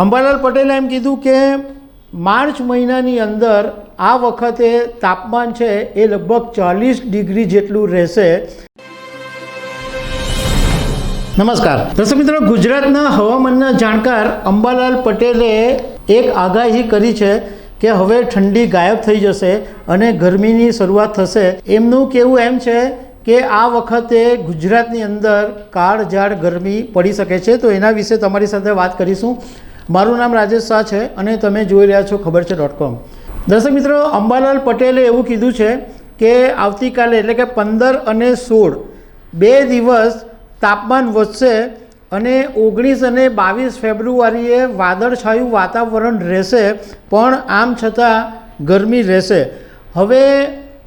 અંબાલાલ પટેલે એમ કીધું કે માર્ચ મહિનાની અંદર આ વખતે તાપમાન છે એ લગભગ ચાલીસ ડિગ્રી જેટલું રહેશે. નમસ્કાર. દર્શક મિત્રો, ગુજરાતના હવામાનના જાણકાર અંબાલાલ પટેલે એક આગાહી કરી છે કે હવે ઠંડી ગાયબ થઈ જશે અને ગરમીની શરૂઆત થશે. એમનું કહેવું એમ છે કે આ વખતે ગુજરાતની અંદર કાળઝાળ ગરમી પડી શકે છે. તો એના વિશે તમારી સાથે વાત કરીશું. મારું નામ રાજેશ શાહ છે અને તમે જોઈ રહ્યા છો ખબર છે ડોટ કોમ દર્શક મિત્રો, અંબાલાલ પટેલે એવું કીધું છે કે આવતીકાલે એટલે કે પંદર અને સોળ બે દિવસ તાપમાન વધશે અને ઓગણીસ અને બાવીસ ફેબ્રુઆરીએ વાદળછાયું વાતાવરણ રહેશે, પણ આમ છતાં ગરમી રહેશે. હવે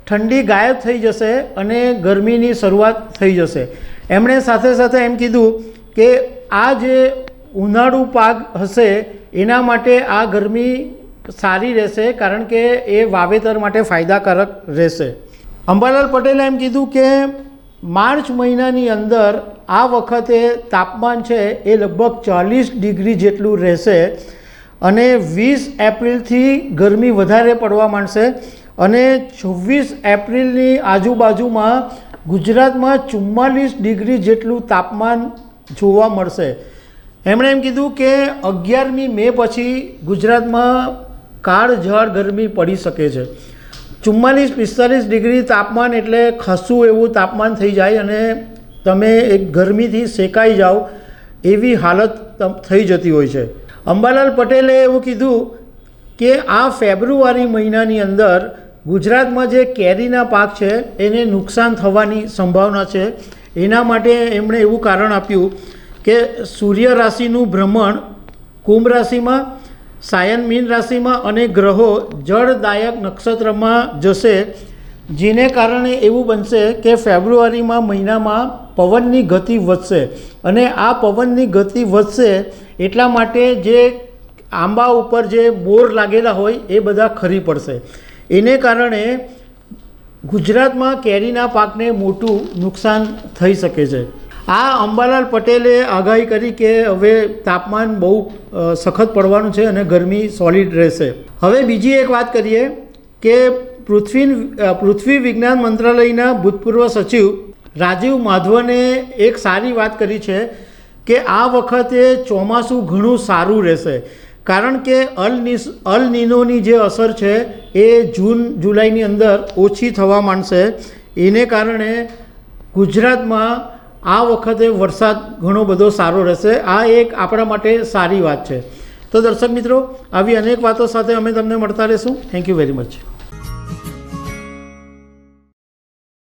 ઠંડી ગાયબ થઈ જશે અને ગરમીની શરૂઆત થઈ જશે. એમણે સાથે સાથે એમ કીધું કે આ જે ઉનાળુ પાક હશે, એના માટે આ ગરમી સારી રહેશે કારણ કે એ વાવેતર માટે ફાયદાકારક રહેશે. અંબાલાલ પટેલે એમ કીધું કે માર્ચ મહિનાની અંદર આ વખતે તાપમાન છે એ લગભગ ચાલીસ ડિગ્રી જેટલું રહેશે અને વીસ એપ્રિલથી ગરમી વધારે પડવા માંડશે અને છવ્વીસ એપ્રિલની આજુબાજુમાં ગુજરાતમાં ચુમ્માલીસ ડિગ્રી જેટલું તાપમાન જોવા મળશે. એમણે એમ કીધું કે અગિયારમી મે પછી ગુજરાતમાં કાળઝાળ ગરમી પડી શકે છે. ચુમ્માલીસ પિસ્તાલીસ ડિગ્રી તાપમાન એટલે ખસું એવું તાપમાન થઈ જાય અને તમે એક ગરમીથી શેકાઈ જાઓ એવી હાલત થઈ જતી હોય છે. અંબાલાલ પટેલે એવું કીધું કે આ ફેબ્રુઆરી મહિનાની અંદર ગુજરાતમાં જે કેરીના પાક છે એને નુકસાન થવાની સંભાવના છે. એના માટે એમણે એવું કારણ આપ્યું કે સૂર્ય રાશિનું ભ્રમણ કુંભ રાશિમાં, સાયન મીન રાશિમાં અને ગ્રહો જળદાયક નક્ષત્રમાં જશે, જેને કારણે એવું બનશે કે ફેબ્રુઆરીમાં મહિનામાં પવનની ગતિ વધશે અને આ પવનની ગતિ વધશે એટલા માટે જે આંબા ઉપર જે બોર લાગેલા હોય એ બધા ખરી પડશે. એને કારણે ગુજરાતમાં કેરીના પાકને મોટું નુકસાન થઈ શકે છે. આ અંબાલાલ પટેલે આગાહી કરી કે હવે તાપમાન બહુ સખત પડવાનું છે અને ગરમી સોલિડ રહેશે. હવે બીજી એક વાત કરીએ કે પૃથ્વી પૃથ્વી વિજ્ઞાન મંત્રાલયના ભૂતપૂર્વ સચિવ રાજીવ માધવને એક સારી વાત કરી છે કે આ વખતે ચોમાસું ઘણું સારું રહેશે. કારણ કે અલ નિસ, અલ નિનોની જે અસર છે એ જૂન, જુલાઈની અંદર ઓછી થવા માંડશે. એને કારણે ગુજરાતમાં આ વખતે વરસાદ ઘણો બધો સારો રહેશે. આ એક આપણા માટે સારી વાત છે. તો દર્શક મિત્રો, આવી અનેક વાતો સાથે અમે તમને મળતા રહીશું. Thank you very much